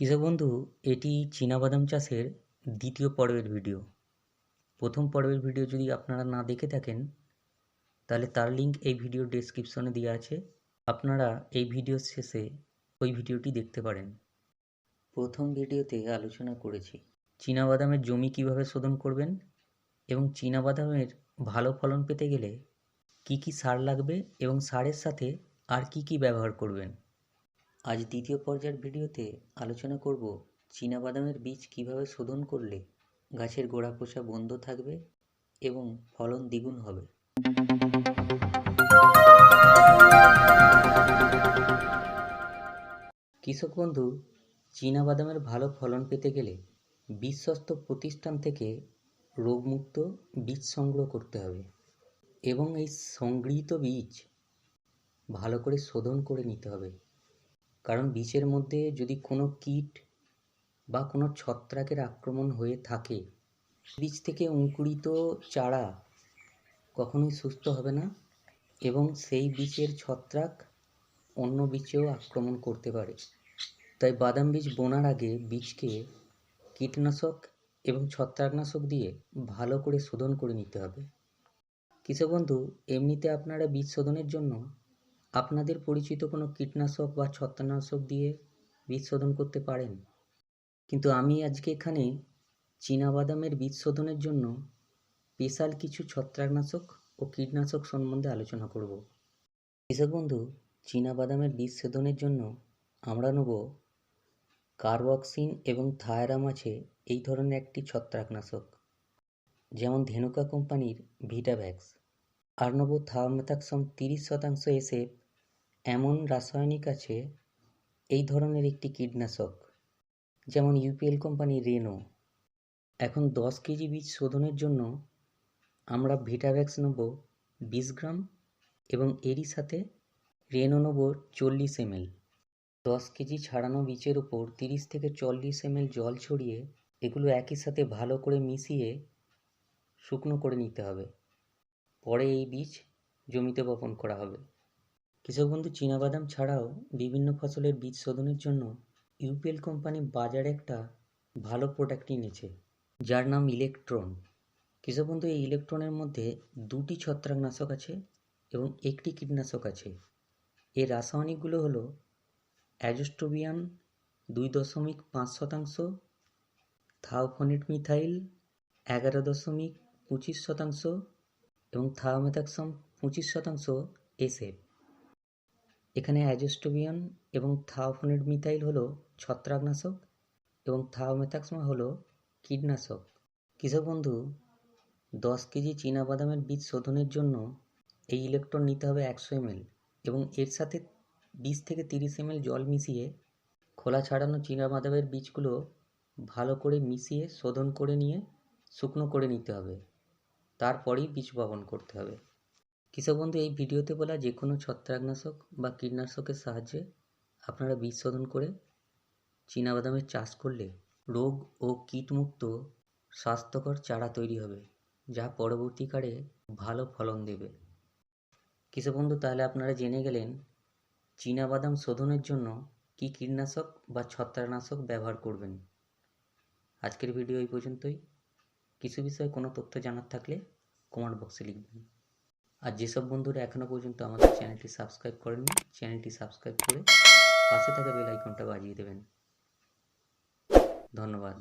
কৃষক বন্ধু? এটি চীনাবাদাম চাষের দ্বিতীয় পর্বের ভিডিও। প্রথম পর্বের ভিডিও যদি আপনারা না দেখে থাকেন, তাহলে তার লিঙ্ক এই ভিডিও ডেসক্রিপশনে দেওয়া আছে। আপনারা এই ভিডিওর শেষে ওই ভিডিওটি দেখতে পারেন। প্রথম ভিডিওতে আলোচনা করেছি চীনাবাদামের জমি কীভাবে শোধন করবেন এবং চীনাবাদামের ভালো ফলন পেতে গেলে কি কি সার লাগবে এবং সারের সাথে আর কি কি ব্যবহার করবেন। আজ দ্বিতীয় পর্যায়ের ভিডিওতে আলোচনা করব চীনাবাদামের বীজ কীভাবে শোধন করলে গাছের গোড়া পোষা বন্ধ থাকবে এবং ফলন দ্বিগুণ হবে। কৃষক বন্ধু, চীনাবাদামের ভালো ফলন পেতে গেলে বিশ্বস্ত প্রতিষ্ঠান থেকে রোগমুক্ত বীজ সংগ্রহ করতে হবে এবং এই সংগৃহীত বীজ ভালো করে শোধন করে নিতে হবে। কারণ বীজের মধ্যে যদি কোনো কীট বা কোনো ছত্রাকের আক্রমণ হয়ে থাকে, বীজ থেকে অঙ্কুরিত চারা কখনোই সুস্থ হবে না এবং সেই বীজের ছত্রাক অন্য বীজেও আক্রমণ করতে পারে। তাই বাদাম বীজ বোনার আগে বীজকে কীটনাশক এবং ছত্রাকনাশক দিয়ে ভালো করে শোধন করে নিতে হবে। কৃষক বন্ধু, এমনিতে আপনারা বীজ শোধনের জন্য আপনাদের পরিচিত কোনো কীটনাশক বা ছত্রাকনাশক দিয়ে বীজ শোধন করতে পারেন? কিন্তু আমি আজকে এখানে চীনাবাদামের বীজ শোধনের জন্য স্পেশাল কিছু ছত্রাকনাশক ও কীটনাশক সম্বন্ধে আলোচনা করব। কৃষক বন্ধু, চীনাবাদামের বীজ শোধনের জন্য আমরা নেব কার্বক্সিন এবং থায়ারাম আছে এই ধরনের একটি ছত্রাকনাশক, যেমন ধেনুকা কোম্পানির ভিটাভ্যাক্স। আর নেব থার্মেথাক্সম তিরিশ শতাংশ এসে এমন রাসায়নিক আছে, এই ধরনের একটি কীটনাশক, যেমন ইউপিএল কোম্পানি রেনো। এখন দশ কেজি বীজ শোধনের জন্য আমরা ভিটাভ্যাক্স নেব বিশ গ্রাম এবং এরই সাথে রেনো নেব চল্লিশ এমএল। দশ কেজি ছাড়ানো বীজের ওপর তিরিশ থেকে চল্লিশ এমএল জল ছড়িয়ে এগুলো একই সাথে ভালো করে মিশিয়ে শুকনো করে নিতে হবে। পরে এই বীজ জমিতে বপন করা হবে। কৃষক বন্ধু চীনাবাদাম ছাড়াও বিভিন্ন ফসলের বীজ শোধনের জন্য ইউপিএল কোম্পানি বাজারে একটা ভালো প্রোডাক্ট এনেছে, যার নাম ইলেকট্রন। কৃষক বন্ধু এই ইলেকট্রনের মধ্যে দুটি ছত্রাকনাশক আছে এবং একটি কীটনাশক আছে। এর রাসায়নিকগুলো হলো অ্যাজোস্টোবিয়াম দুই দশমিক পাঁচ শতাংশ, থাওফোনেট মিথাইল এগারো দশমিক পঁচিশ শতাংশ এবং থাওমেথাক্সম পঁচিশ শতাংশ এসএফ। এখানে অ্যাজোস্টোবিয়ান এবং থাওফোনেট মিথাইল হলো ছত্রাকনাশক এবং থাওমেথাক্সমা হলো কীটনাশক। কৃষক বন্ধু, দশ কেজি চীনাবাদামের বীজ শোধনের জন্য এই ইলেকট্রন নিতে হবে একশো এমএল এবং এর সাথে বিশ থেকে তিরিশ এমএল জল মিশিয়ে খোলা ছাড়ানো চীনাবাদামের বীজগুলো ভালো করে মিশিয়ে শোধন করে নিয়ে শুকনো করে নিতে হবে। তারপরেই বীজ বপন করতে হবে। কৃষক বন্ধু, এই ভিডিওতে বলা যে কোনো ছত্রাকনাশক বা কীটনাশকের সাহায্যে আপনারা বীজ শোধন করে চীনাবাদামের চাষ করলে রোগ ও কীটমুক্ত স্বাস্থ্যকর চারা তৈরি হবে, যা পরবর্তীকালে ভালো ফলন দেবে। কৃষক বন্ধু, তাহলে আপনারা জেনে গেলেন চীনাবাদাম শোধনের জন্য কী কীটনাশক বা ছত্রাকনাশক ব্যবহার করবেন। আজকের ভিডিও এই পর্যন্তই। কিছু বিষয়ে কোনো তথ্য জানার থাকলে কমেন্ট বক্সে লিখবেন। আর যেসব বন্ধুরা এখনও পর্যন্ত আমাদের চ্যানেলটি সাবস্ক্রাইব করেননি, চ্যানেলটি সাবস্ক্রাইব করে পাশে থাকা বেল আইকনটা বাজিয়ে দেবেন। ধন্যবাদ।